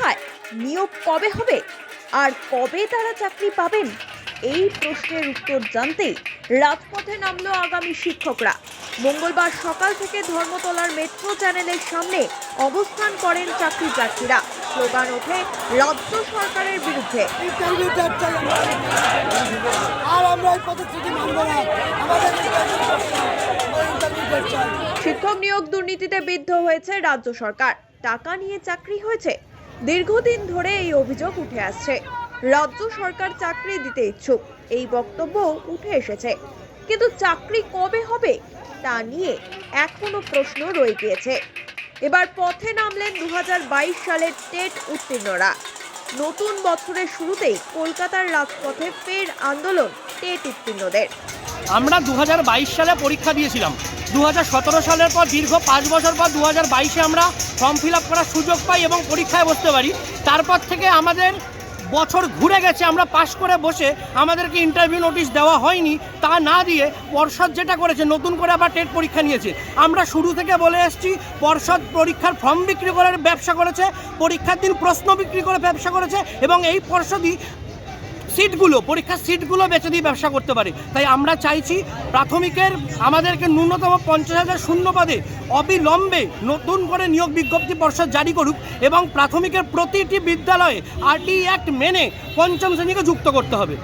কোথায়? নিয়োগ কবে হবে? আর কবে তারা চাকরি পাবেন? এই প্রশ্নের উত্তর জানতে রাজপথে নামলো আগামী শিক্ষকরা। মঙ্গলবার সকাল থেকে ধর্মতলার মেট্রো চ্যানেলের সামনে অবস্থান করেন চাকরি প্রার্থীরা স্লোগান ওঠে রাজ্য সরকারের বিরুদ্ধে। আর আমরা শিক্ষক নিয়োগ দুর্নীতিতে বিদ্ধ হয়েছে রাজ্য সরকার। টাকা নিয়ে চাকরি হয়েছে দীর্ঘদিন ধরে এই অভিযোগ উঠে আসছে। রাজ্য সরকার চাকরি দিতে ইচ্ছুক। এই বক্তব্য উঠে এসেছে। কিন্তু চাকরি কবে হবে তা নিয়ে এখনও প্রশ্ন রয়ে গিয়েছে। এবার পথে নামলেন দু হাজার বাইশ সালের টেট উত্তীর্ণরা। নতুন বছরের শুরুতেই কলকাতার রাজপথে ফের আন্দোলন টেট উত্তীর্ণদের। আমরা দু হাজার বাইশ সালে পরীক্ষা দিয়েছিলাম। দু হাজার সতেরো সালের পর দীর্ঘ পাঁচ বছর পর দু বাইশে আমরা ফর্ম ফিল করার সুযোগ পাই এবং পরীক্ষায় বসতে পারি। তারপর থেকে আমাদের বছর ঘুরে গেছে, আমরা পাশ করে বসে আমাদেরকে ইন্টারভিউ নোটিশ দেওয়া হয়নি। তা না দিয়ে পর্ষদ যেটা করেছে, নতুন করে আবার টেট পরীক্ষা নিয়েছে। আমরা শুরু থেকে বলে এসেছি, পর্ষদ পরীক্ষার ফর্ম বিক্রি করে ব্যবসা করেছে, পরীক্ষার দিন প্রশ্ন বিক্রি করে ব্যবসা করেছে এবং এই পর্ষদই সিটগুলো পরীক্ষার সিটগুলো বেচে দিয়ে ব্যবসা করতে পারে। তাই আমরা চাইছি প্রাথমিকের আমাদেরকে ন্যূনতম পঞ্চাশ হাজার শূন্য পদে অবিলম্বে নতুন করে নিয়োগ বিজ্ঞপ্তি পর্ষদ জারি করুক এবং প্রাথমিকের প্রতিটি বিদ্যালয়ে আরটি অ্যাক্ট মেনে পঞ্চম শ্রেণীকে যুক্ত করতে হবে।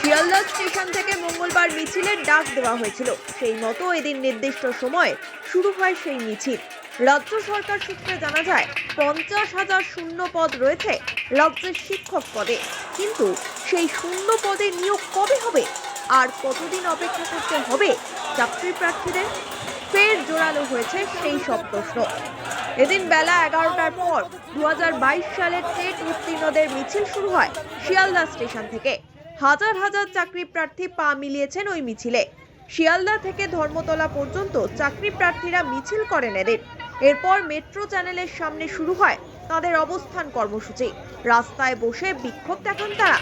শিয়ালদা স্টেশন থেকে মঙ্গলবার মিছিলের ডাক দেওয়া হয়েছিল। সেই মতো এদিন নির্দিষ্ট সময়ে শুরু হয় সেই মিছিল। রাজ্য সরকার সূত্রে জানা যায়, পঞ্চাশ হাজার শূন্য পদ রয়েছে রাজ্যের শিক্ষক পদে। কিন্তু সেই শূন্য পদে নিয়োগ কবে হবে? আর কতদিন অপেক্ষা করতে হবে চাকরি প্রার্থীদের? ফের জোরালো হয়েছে সেই সব প্রশ্ন। এদিন বেলা এগারোটার পর দু হাজার বাইশ সালের টেট উত্তীর্ণদের মিছিল শুরু হয় শিয়ালদা স্টেশন থেকে। হাজার হাজার চাকরি প্রার্থী পা মিলিয়েছেন ওই মিছিলে। শিয়ালদা থেকে ধর্মতলা পর্যন্ত চাকরি প্রার্থীরা মিছিল করেন এদিন। এরপর মেট্রো চ্যানেলের সামনে শুরু হয় তাদের অবস্থান কর্মসূচি। রাস্তায় বসে বিক্ষোভ দেখান তারা।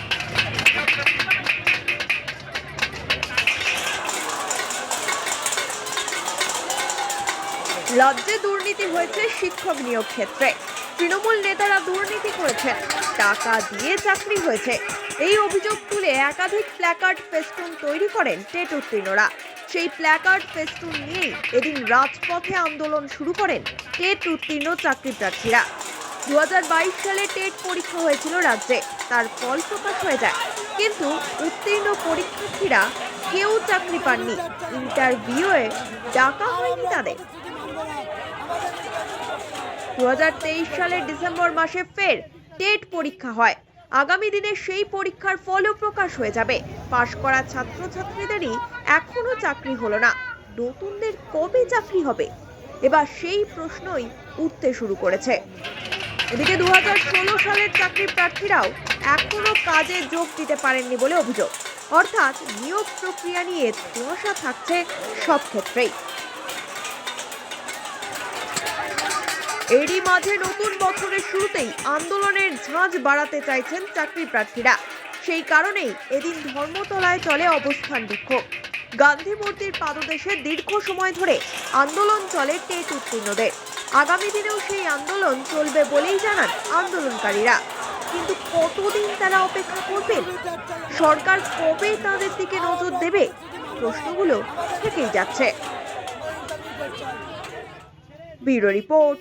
রাজ্যে দুর্নীতি হয়েছে শিক্ষক নিয়োগ ক্ষেত্রে। তৃণমূল নেতারা দুর্নীতি করেছেন। টাকা দিয়ে চাকরি হয়েছে। এই অভিযোগ তুলে একাধিক প্ল্যাকার্ড ফেস্টুন তৈরি করেন টেট উত্তীর্ণরা সেই প্ল্যাকার্ড ফেস্টুন নিয়ে এদিন রাজপথে আন্দোলন শুরু করেন টেট উত্তীর্ণ চাকরি প্রার্থীরা দু সালে টেট পরীক্ষা হয়েছিল রাজ্যে, তার ফল প্রকাশ হয়ে যায়। কিন্তু উত্তীর্ণ পরীক্ষার্থীরা কেউ চাকরি পাননি। ইন্টারভিউয়ে ডাকা হয়নি তাদের। দু হাজার তেইশ সালের ডিসেম্বর মাসে ফের টেট পরীক্ষা হয়। আগামী দিনে সেই পরীক্ষার ফলও প্রকাশ হয়ে যাবে। পাশ করা ছাত্রছাত্রীদেরই এখনও চাকরি হলো না। নতুনদের কবে চাকরি হবে? এবার সেই প্রশ্নই উঠতে শুরু করেছে। এদিকে দু হাজার ষোলো সালের চাকরি প্রার্থীরাও এখনও কাজে যোগ দিতে পারেননি বলে অভিযোগ। অর্থাৎ নিয়োগ প্রক্রিয়া নিয়ে ধোঁয়াশা থাকছে সব ক্ষেত্রেই। এরই মাঝে নতুন বছরের শুরুতেই আন্দোলনের ঝাঁজ বাড়াতে চাইছেন চাকরি প্রার্থীরা সেই কারণেই এদিন ধর্মতলায় চলে অবস্থান বিক্ষোভ গান্ধী মূর্তির পাদদেশে দীর্ঘ সময় ধরে আন্দোলন চলে টেট উত্তীর্ণদের। আগামী দিনেও সেই আন্দোলন চলবে বলেই জানান আন্দোলনকারীরা। কিন্তু কতদিন তারা অপেক্ষা করবে সরকার কবে তাদের দিকে নজর দেবে? প্রশ্নগুলো থেকেই যাচ্ছে। Bureau report.